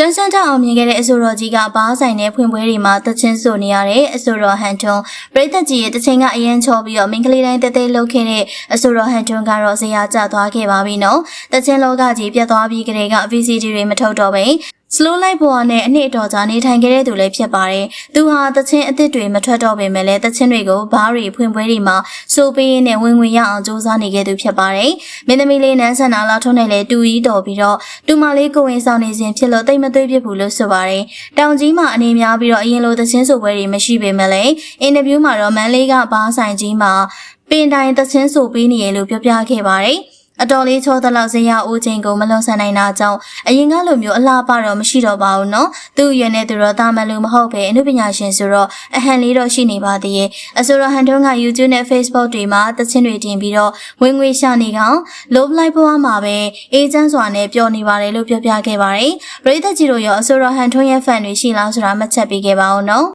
ရှမ်းရှမ်းတောင်အောင်မြင်ခဲ့တဲ့အဆိုတော်ကြီးကဘားဆိုင်နဲ့ဖွင့်ပွဲတွေမှာတချင်းဆိုနေရတဲ့အဆိုတော်ဟန်ထွန်းပရိသတ်ကြီးရဲ့တချင်းကအရင်ချောပြီးတော့မင်္ဂလိတိုင်းတဲတဲလှုပ်ခဲ့တဲ့အဆိုတော်ဟန်ထွန်းကတော့ဇရာကျသွားခဲ့ပါပြီနော်တချင်းလောကကြီးပြတ်သွားပြီးကလေးက VCD တွေမထုတ်တော့ ပဲ slow life ဘဝနဲ့အနှစ်အတော်ကြာနေထိုင်ခဲ့တဲ့သူလည်းဖြစ်ပါတယ်။သူဟာတချင်းအစ်စ်တွေမထွက်တော့ပေမဲ့လည်းတချင်းတွေကိုဘားတွေဖွင့်ပွဲတွေမှာစိုးပေးရင်းနဲ့ဝင်ဝင်ရအောင်စူးစမ်းနေခဲ့သူဖြစ်ပါတယ်။မင်းသမီးလေးနန်းဆန္ဒလာထုံးနဲ့လည်းတူကြီးတော်ပြီးတော့တူမလေးကိုဝင်ဆောင်နေစဉ်ဖြစ်လို့တိတ်မသွေးပြစ်ဘူးလို့ဆိုပါတယ်။တောင်ကြီးမှာအနေများပြီးတော့အရင်လိုတချင်းဆိုပွဲတွေမရှိပေမဲ့လည်းအင်တာဗျူးမှာတော့မန်လေးကဘားဆိုင်ကြီးမှာပင်တိုင်းတချင်းဆိုပေးနေရလို့ပြောပြခဲ့ပါတယ်။ အတော်လေးချောသလောက်ဇေယျအိုးချိန်ကိုမလွန်ဆန်နိုင်တာကြောင့်အရင်ကလိုမျိုးအလားပါတော့မရှိတော့ပါဘူးနော်သူ့ရွယ်နဲ့သူတော့တာမန်လူမဟုတ်ပဲအနုပညာရှင်ဆိုတော့အဟန်လေးတော့ရှိနေပါသေးရဲ့အဆိုတော့ဟန်တုံးက YouTube နဲ့ Facebook တွေမှာသချင်းတွေတင်ပြီးတော့ဝင်ငွေရှာနေကောင် love life ဘဝမှာပဲအေဂျင့်စွာနဲ့ပျော်နေပါတယ်လို့ပြောပြခဲ့ပါတယ်ပရိသတ်ကြီးတို့ရောအဆိုတော့ဟန်ထွန်းရဲ့ fan တွေရှိလားဆိုတာမှတ်ချက်ပေးခဲ့ပါဦးနော်